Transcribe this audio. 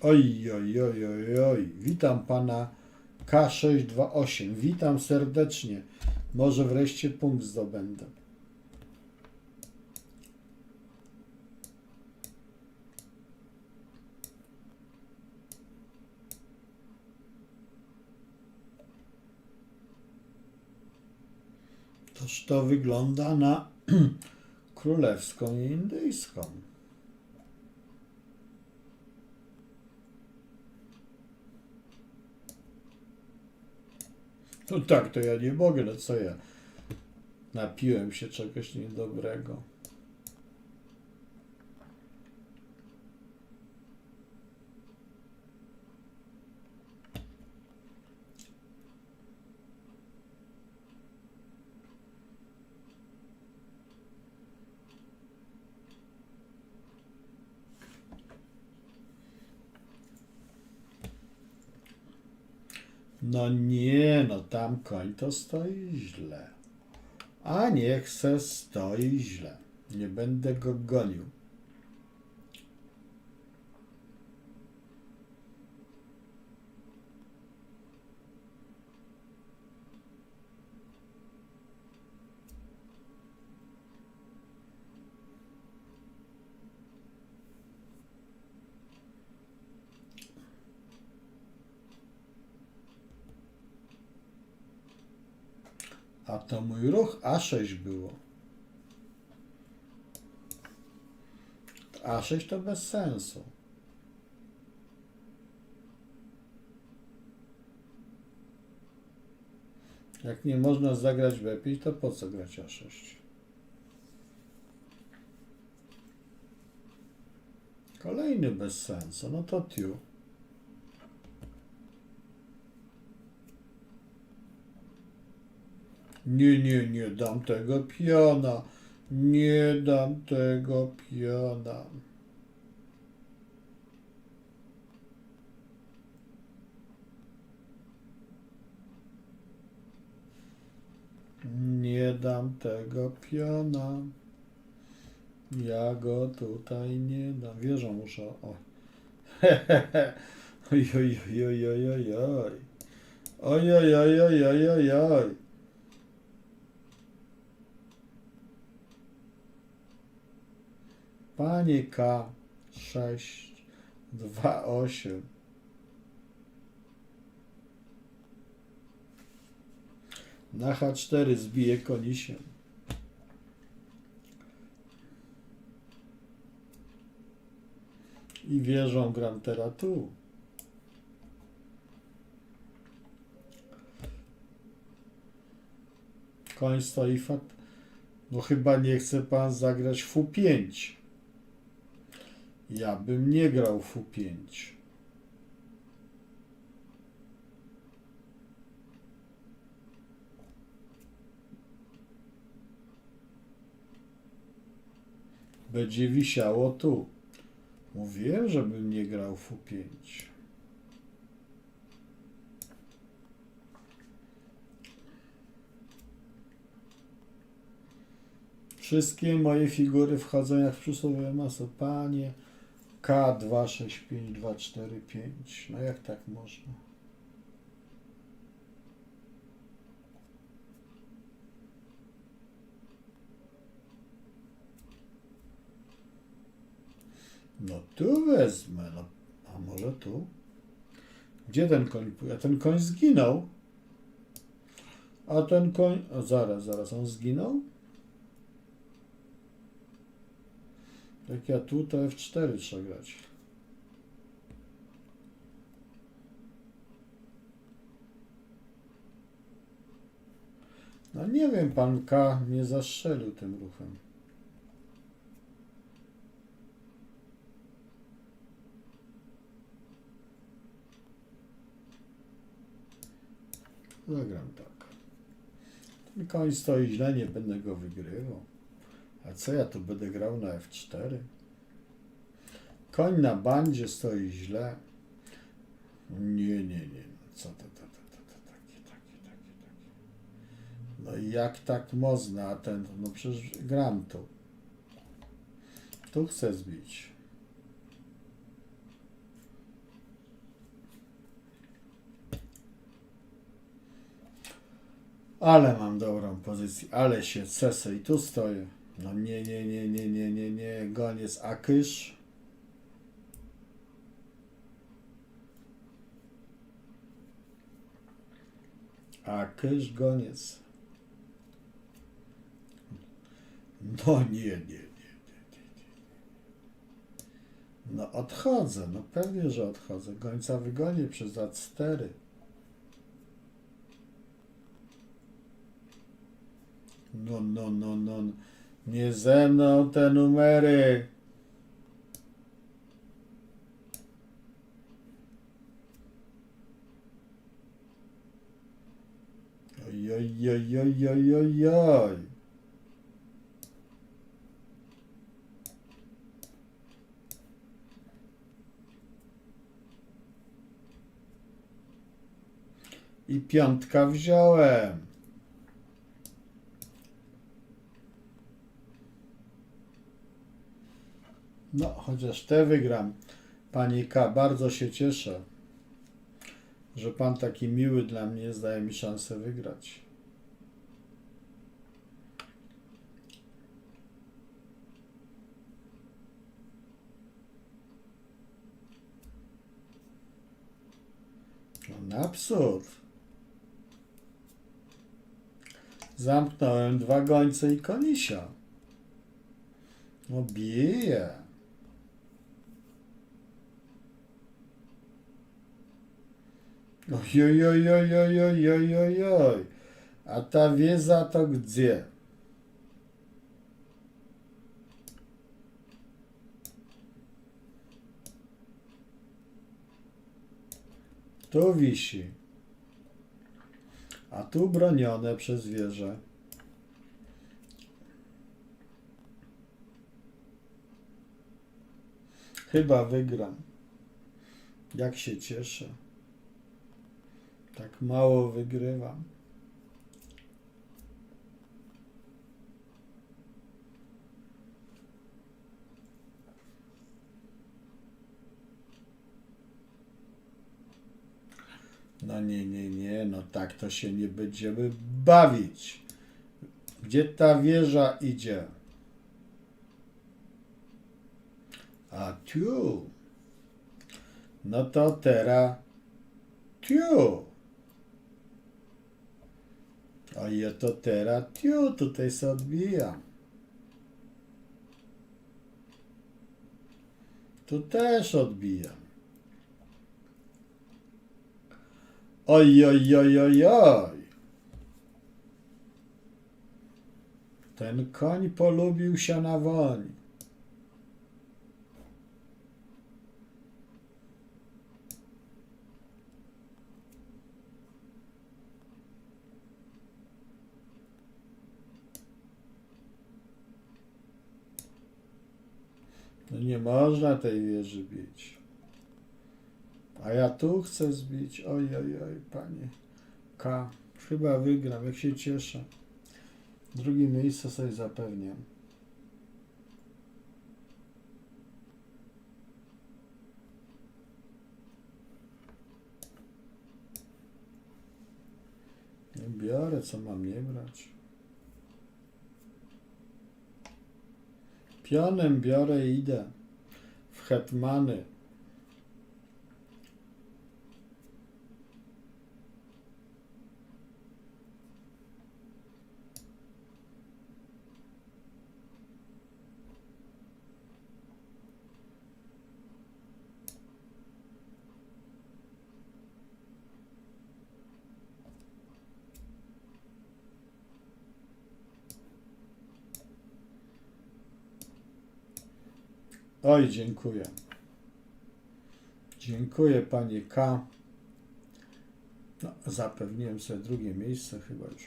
Oj, oj, oj, oj, oj. Witam pana K628. Witam serdecznie. Może wreszcie punkt zdobędę. Toż to wygląda na królewską i indyjską. No tak, to ja nie mogę, no co ja? Napiłem się czegoś niedobrego. No nie, no tam koń to stoi źle. A niech se stoi źle. Nie będę go gonił. A to mój ruch A6 było. A6 to bez sensu. Jak nie można zagrać lepiej, to po co grać A6? Kolejny bez sensu. No to tiu. Nie, nie, nie dam tego piona. Nie dam tego piona. Nie dam tego piona. Ja go tutaj nie dam. Wieżą muszę. O. Oj, oj, oj, oj, oj, oj, oj. Oj, oj, oj, oj, oj, oj, Panie K. 6, 2, 8. Na H4 zbije konisiem. I wieżą gram teraz tu. Koń stoi fat. No chyba nie chce pan zagrać Fu5. Ja bym nie grał Fu5. Będzie wisiało tu. Mówiłem, żebym nie grał Fu5. Wszystkie moje figury wchodzą jak w przysłowie masło. Panie K, 2, 6, 5, 2, 4, 5. No jak tak można? No tu wezmę, no. A może tu? Gdzie ten koń? A ten koń zginął. A ten koń... O, zaraz, zaraz, on zginął? Jak ja tu, to F4 trzeba grać. No nie wiem, pan K nie zastrzelił tym ruchem. Zagram tak. Ten koń stoi źle, nie będę go wygrywał. A co ja tu będę grał na F4? Koń na bandzie stoi źle. Nie, nie, nie. No co to, to, to, to, to takie, takie, takie, takie. No i jak tak można, a ten, no przecież gram tu. Tu chcę zbić. Ale mam dobrą pozycję, ale się cesę i tu stoję. No nie, nie, nie, nie, nie, nie, nie. Goniec Akysz. Akysz, goniec. No nie, nie, nie, nie, nie. No odchodzę, no pewnie, że odchodzę. Gońca wygonię przez A4. No, no, no, no. Nie ze mną te numery. Oj, oj, oj, oj, oj, oj. I piątka wziąłem. No, chociaż te wygram. Pani K, bardzo się cieszę, że pan taki miły dla mnie zdaje mi szansę wygrać. No, napsut. Zamknąłem dwa gońce i konisia. No bije. Ojojojojojojojoj. A ta wiedza to gdzie? Tu wisi. A tu bronione przez wieżę. Chyba wygram. Jak się cieszę. Tak mało wygrywam. No nie, nie, nie, no tak to się nie będziemy bawić. Gdzie ta wieża idzie? A tu. No to teraz tu. A ja to teraz tu, tutaj się odbijam. Tu też odbijam. Oj, oj, oj, oj, oj. Ten koń polubił się na woń. No nie można tej wieży bić. A ja tu chcę zbić. Oj, oj, oj, panie. K. Chyba wygram, jak się cieszę. Drugie miejsce sobie zapewniam. Biorę, co mam nie brać. Pionem biorę idę w hetmany. Oj, dziękuję. Dziękuję panie K. No, zapewniłem sobie drugie miejsce chyba już.